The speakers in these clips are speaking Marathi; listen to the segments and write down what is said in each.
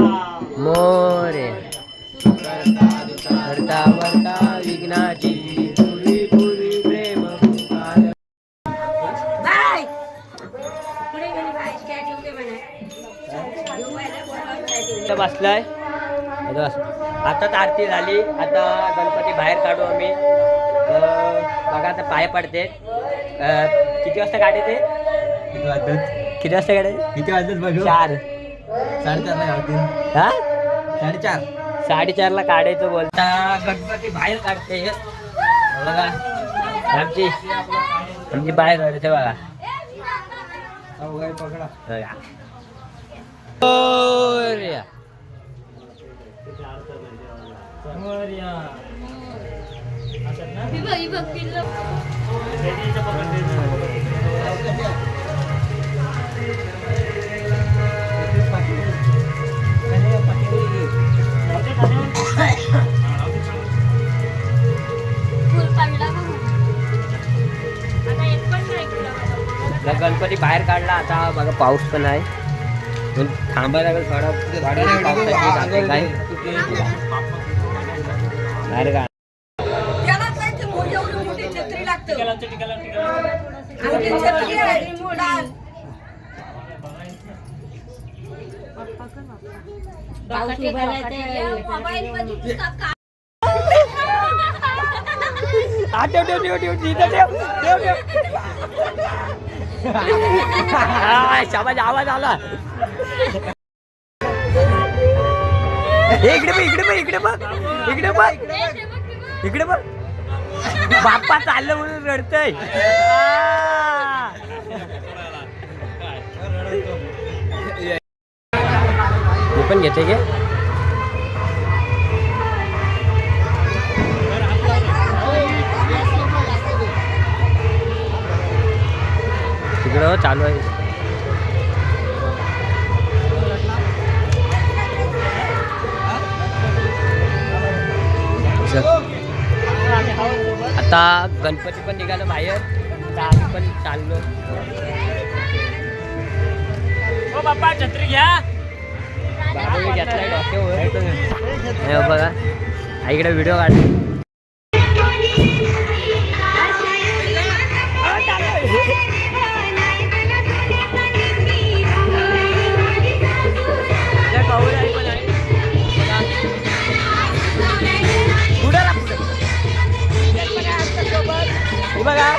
मोरे। करता वर्ता विघ्नाची पूर्वी पूर्वी प्रेम बसलाय. इथं बस. आता तर आरती झाली. आता गणपती बाहेर काढू आम्ही. बघा आता पाय पडते. किती वाजता गाडी ते किती वाजतात? किती वाजता गाडी किती वाजतात बघू? चार. साडेचारला हा? साडेचार. साडेचारला काढायचं बोलता गणपती बाहेर काढते. बघा. आमची आमची बाहेर काढते बघा. पकडा. बघा. मोरया. गणपती बाहेर काढला आता बघा पाऊस पण आहे. पण थांबायला लागेल थोडा. काय बाहेर काढ. ठेव, ठेव, ठेव, ठेव, ठेव, ठेव, ठेव. हा, आवाज आला इकडे बघ इकडे बघ इकडे बघ इकडे बघ इकडे बघ बाप्पा चाललं म्हणून रडतय. पण घेते गे तिकडं चालू आहे. आता गणपती पण निघालं बाहेर आम्ही पण चाललो. बाप्पा छत्री घ्या. बाबूने घेतलाय डोक्यावर. हे बघा आईकडे व्हिडिओ काढ. बघा.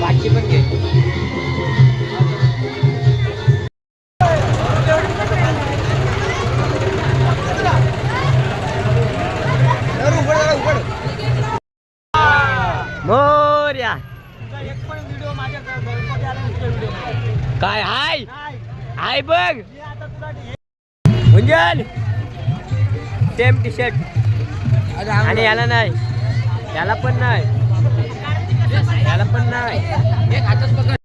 पाचशे पण घे मोर्या काय हाय. हाय बघ. गुंजन! सेम टी शर्ट आणि याला नाही. याला पण नाही. याला पण नाही.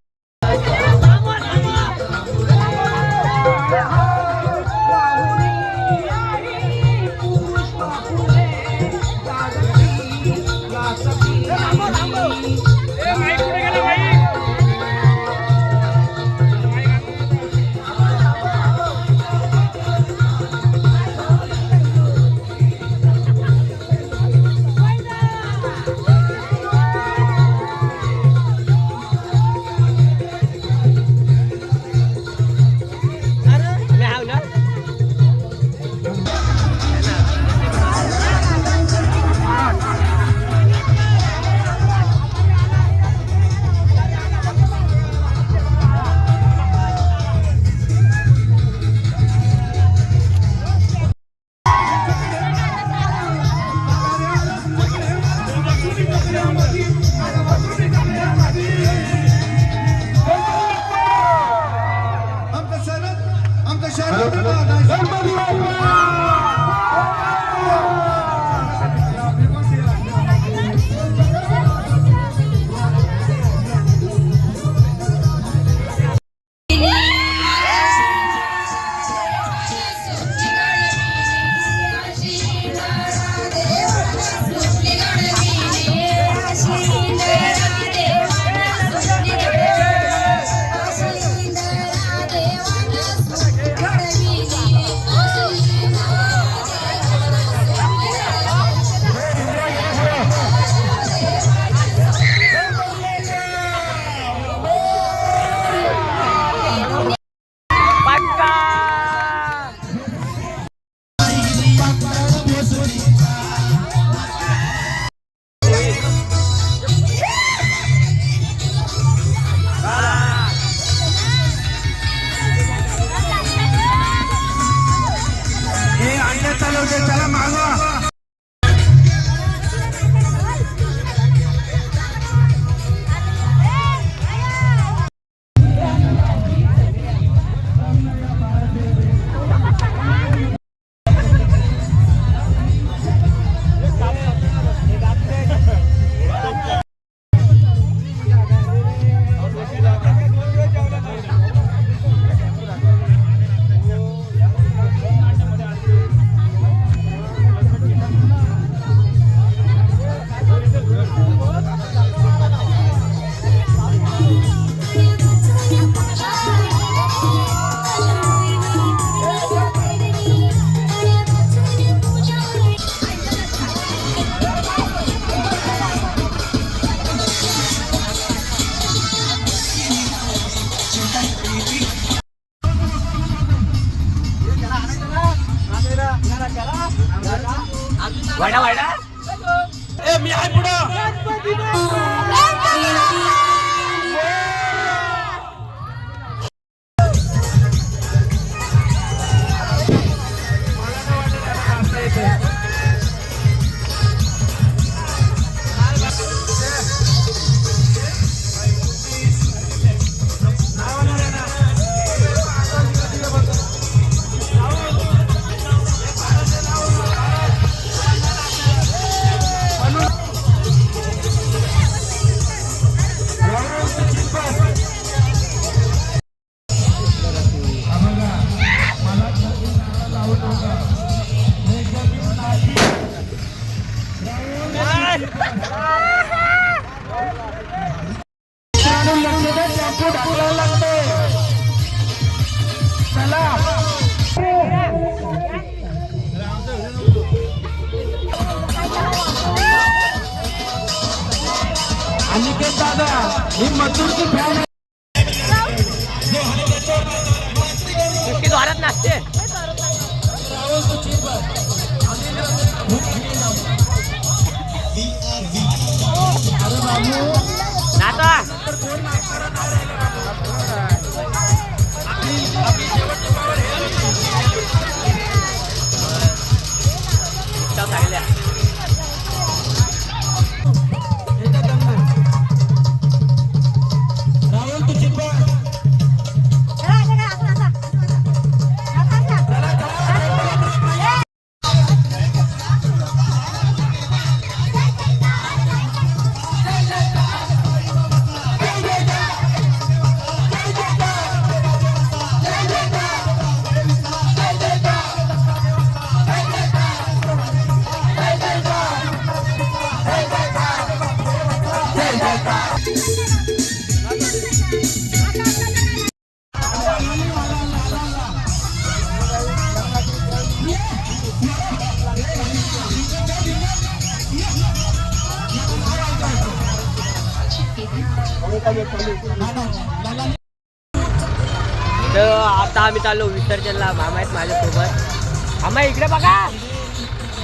आम्ही विसर्जनला मामा आहेत माझ्यासोबत. मामा इकडे बघा.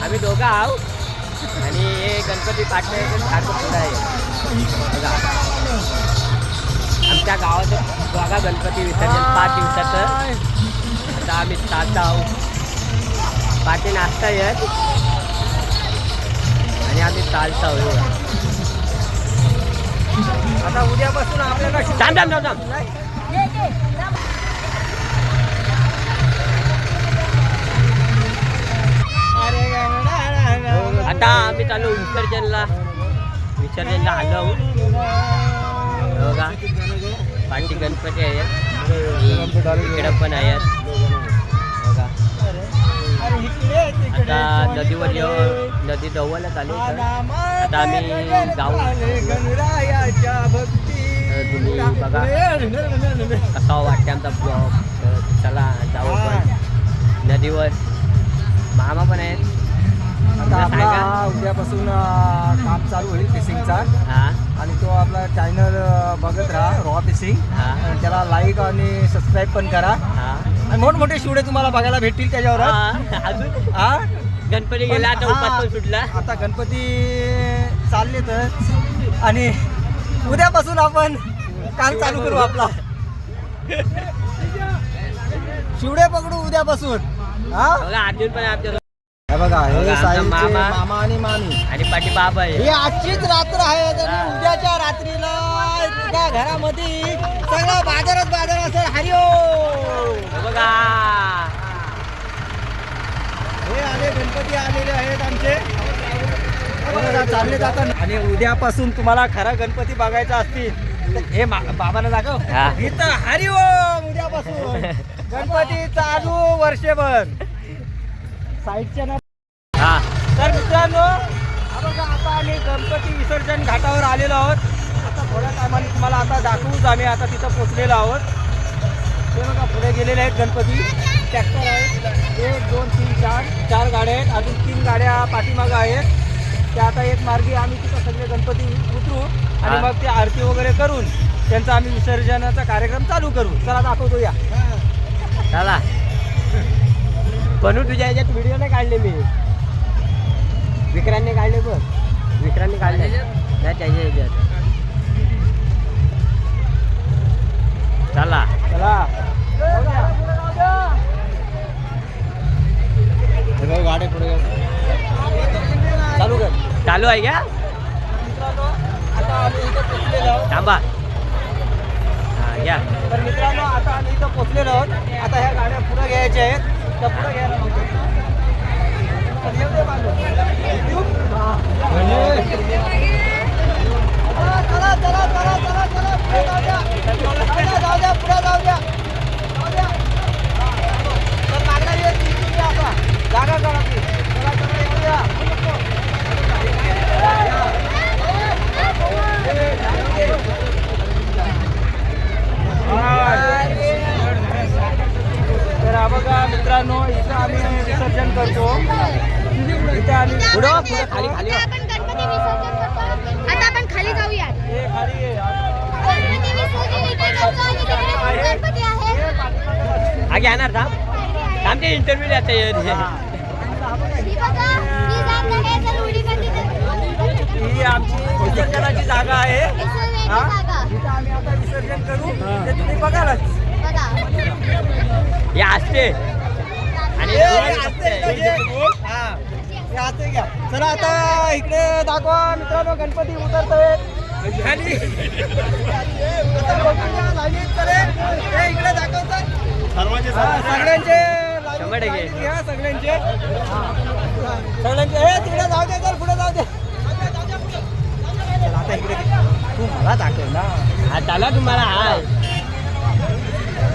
आम्ही दोघं आहो. आणि हे गणपती पाटणे सारखं पुढं आहे. बघा. आमच्या गावाचं बघा गणपती विसर्जन पाच दिवसाचं. आता आम्ही सात आहोत पाठी नाचता येत. आणि आम्ही चालता आता उद्यापासून आपल्याला थांब थांब थांब थांब. आता आम्ही चालू विसर्जनला. विसर्जनला आलो. बघा. पांडी गणपती आहेत. इकडं पण आहेत. बघा. आता नदीवर येऊ नदी जवळच आली आता आम्ही जाऊ तुम्ही बघा. कसा वाटते आमचा ब्लॉग चला जाऊ पण नदीवर. मामा पण आहेत. आता तुला आपला. उद्यापासून अं, काम चालू होईल फिशिंगचा हा. आणि तो आपला चॅनल बघत राहा रॉ फिशिंग हा. आणि त्याला लाईक आणि सबस्क्राईब पण करा. हा. आणि मोठमोठे शिवडे तुम्हाला बघायला भेटतील त्याच्यावर. हा, अजून? हा? गणपती गेला आता उपास पण सुटला. आता गणपती चालले तर. आणि उद्यापासून आपण काम चालू करू आपला. शिवडे पकडू उद्यापासून. हा? बघा अर्जुन पण आमच्या हे बघा हे बघा, आमचा साहिलचे मामा. मामा आणि मामी. आणि पाठी बाबा ही आजचीच रात्र आहे तरी हा. उद्याच्या रात्रीला घरामध्ये सगळा बाजारच बाजार असेल. हरिओ हे बघा. हे आले गणपती आलेले आहेत आमचे. हे बघा, चालले जातात आणि उद्यापासून तुम्हाला खरा गणपती बघायचा असतील तर हे मा- बाबांना दाखव. हा. इथं हरिओम उद्यापासून. गणपती चालू वर्षभर. साईडच्या ना मित्रांनो बघा आता आम्ही गणपती विसर्जन घाटावर आलेलो आहोत. आता थोड्या टायमाने तुम्हाला आता दाखवूच आम्ही आता तिथं पोचलेलो आहोत. ते बघा पुढे गेलेले आहेत गणपती. ट्रॅक्टर आहेत. एक दोन तीन चार. चार गाड्या आहेत. अजून तीन गाड्या पाठीमागं आहेत. त्या आता एक मार्गी आम्ही तिथं सगळे गणपती उतरू आणि. मग ते आरती वगैरे करून त्यांचा आम्ही विसर्जनाचा कार्यक्रम चालू करू. चला दाखवतो या चला. बनू तुझ्या ह्याच्यात व्हिडिओ नाही काढले मी. विक्रांतने काढले बघ. विक्रांतने काढले. नाही त्याच्या चला. चला. गाडी पुढे चालू कर. चालू आहे का? मित्रांनो आता आम्ही इथं पोचलेलो आहोत. थांबा. हा घ्या तर मित्रांनो आता आम्ही इथं पोचलेलो आहोत. आता ह्या गाड्या पुढे घ्यायच्या आहेत. त्या पुढे घ्यायला जागा करा ती. चला, चला, येऊ द्या. तर हा बघा मित्रांनो इथं आम्ही विसर्जन करतो इथं आम्ही पुढं पुढं खाली खाली. आता आपण गणपती विसर्जन करतो. आता आपण खाली जाऊया हे खाली आहे. गणपती विसर्जन इथे करतो आणि तिकडे गणपती आहे. आगे आणणार थांब ते इंटरव्ह्यू द्यायचं ही. बघा ही जागा आहे तर उडी मारली तर- ही आमची विसर्जनाची जागा आहे. विसर्जनाची हा? जागा. इथं आम्ही आता विसर्जन करू. ते तुम्ही बघालच. बघा. हे असते. आणि हे असते हे. घ्या. चला आता इकडे दाखवा मित्रांनो गणपती उतरतोय खाली आता बघूया, लाईनीत चले. इकडे दाखवतात हा, सगळ्यांचे लाईनीत शंभर टक्के. लाईनीत घ्या सगळ्यांचे हा. सगळ्यांचे हे तिकडे जाऊ दे चल पुढे जाऊ दे चला, आता इकडे घे. तू मला दाखव ना हा चला तुम्हाला हाय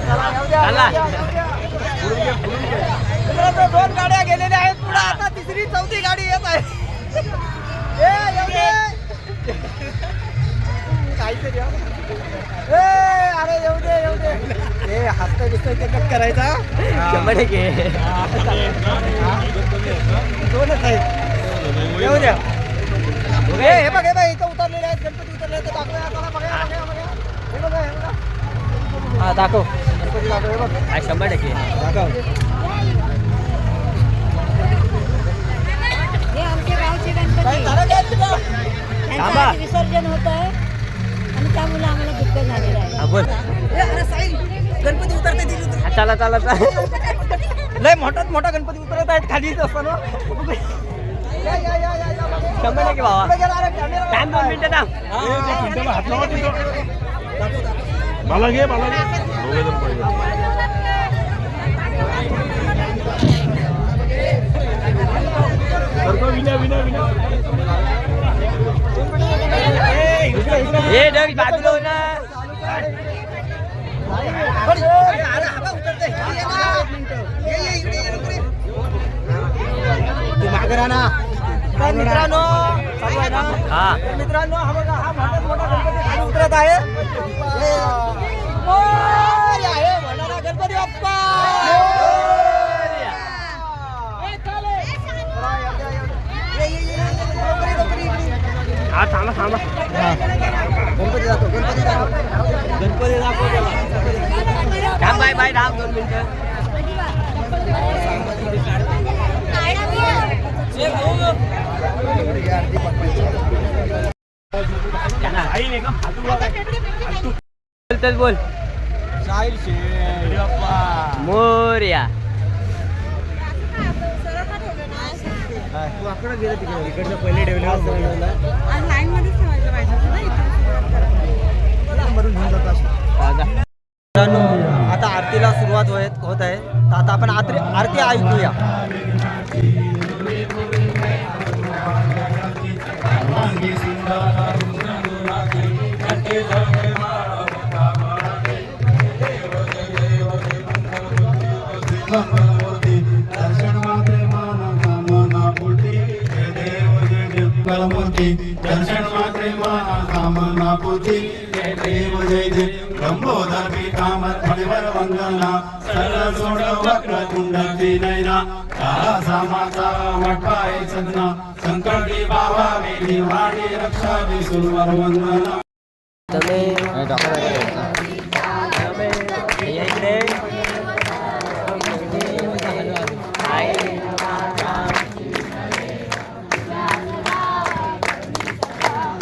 चला, येऊ द्या, चला. येऊ द्या, येऊ द्या. मित्रांनो, दोन गाड्या गेलेल्या आहेत आता तिसरी चौथी गाडी येत आहे. ए, येऊ दे. काहीतरी हा. अरे येऊ दे येऊ दे. ए हसतोय बिसतोय ते कट करायचा? शंभर टक्के. हा, दोनच आहेत. येऊ द्या हे बघ हे बघ इथं उतरलेले आहेत. गणपती उतरले आहेत. ते दाखवूया चला, बघा बघा बघा. हे बघा हे बघा. हा दाखव. गणपती दाखव हे बघ. हा शंभर टक्के. दाखव हे गणपती विसर्जन होत आहे आणि त्यामुळे आम्हाला दुःख झालेलं आहे हा गणपती उतरते. हा चला चला चला लय मोठात मोठा गणपती उतरत आहेत खाली असताना या, या, या, या, या, बघा. शंभर टक्के थांब दोन मिनिटं थांब मला घे मला घे दोघे जण पहिले करतो विना विना विना ए, डग बाजूला ना। मागे राहा ना. तर मित्रांनो आहे तर मित्रांनो हा बघा हा मोठाच मोठा गणपती खाली उतरत आहे. हे, हे म्हणणारा गणपती बाप्पा ए, चाले. चला, येऊ द्या, येऊ द्या. ये, ये, ये, ये, लवकर ये, लवकर ये, इकडे. हा थांबा थांबा गणपती दाखव गणपती दाखव गणपती दाखव त्याला. थांब बाय बाय थांब दोन मिनिटं बोला. मोर्या वाकडं गेलं तिकडे. इकडनं पहिले डेव्हलप ठेवायचं पाहिजे आता आरतीला सुरुवात होत होत आहे. तर आता आपण आरती आरती ऐकूया. दर्शन कलमूर्ती दर्शन मात्रे मान कामना जय देव जय देव. लंबोदर पीतांबर फणीवर वंदना. सरळ सोड वक्र कुंडती नैना. काळा सामाचा वटपाय सदना संकटी बाबा वेली वाणी रक्षा विसुरवर वंदना. तुम्ही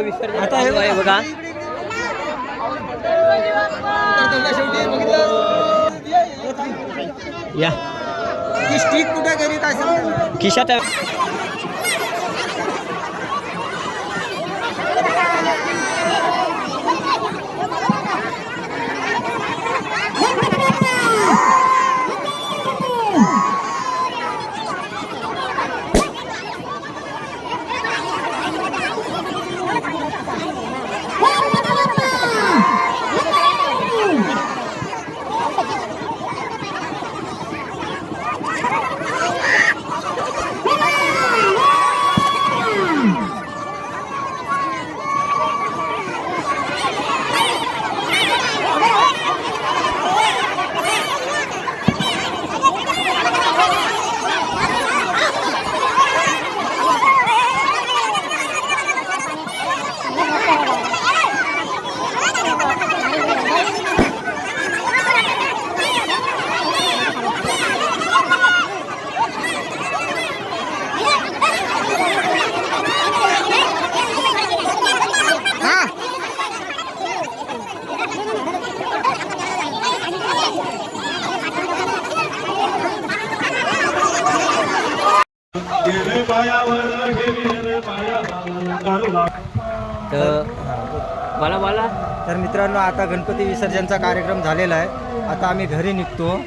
विसर्जन आता हे चालू आहे बघा शेवटी बघितलं या ती स्टिक कुठे गेली काय सांग खिशात तर मला मला? तर मित्रांनो आता गणपती विसर्जनचा कार्यक्रम झालेला आहे. आता आम्ही घरी निघतो.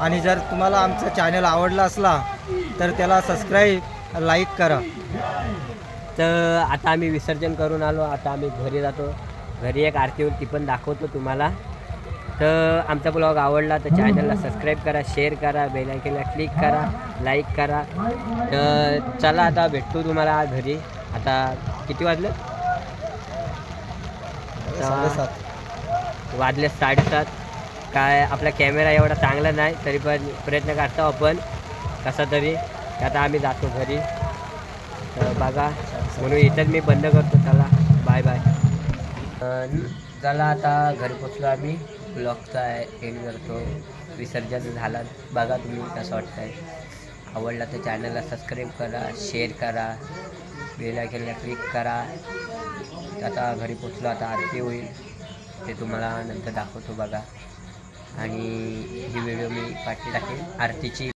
आणि जर तुम्हाला आमचा चॅनल आवडला असला तर त्याला सबस्क्राईब लाईक करा. तर आता आम्ही विसर्जन करून आलो. आता आम्ही घरी जातो. घरी एक आरती ती पण दाखवतो तुम्हाला. तर आमचा ब्लॉग आवडला तर चॅनलला सबस्क्राईब करा शेअर करा बेलायकनला क्लिक करा लाईक करा. तर चला आता भेटतो तुम्हाला घरी. आता किती वाजलं? साडेसात वाजले साडेसात. काय आपला कॅमेरा एवढा चांगला नाही तरी पण प्रयत्न करतो आपण. कसा तरी. आता आम्ही जातो घरी. तर बघा म्हणून इथंच मी बंद करतो. चला बाय बाय चला आता घरी पोचलो आम्ही. ब्लॉगचा एंड करतो. विसर्जन झाला. बघा तुम्ही कसं वाटतंय. आवडला तर चॅनलला सबस्क्राईब करा शेअर करा. बेल आयकनला क्लिक करा. आता घरी पोचलो आता आरती होईल. ते तुम्हाला नंतर दाखवतो बघा. आणि ही व्हिडिओ मी पाठी टाकेल आरतीची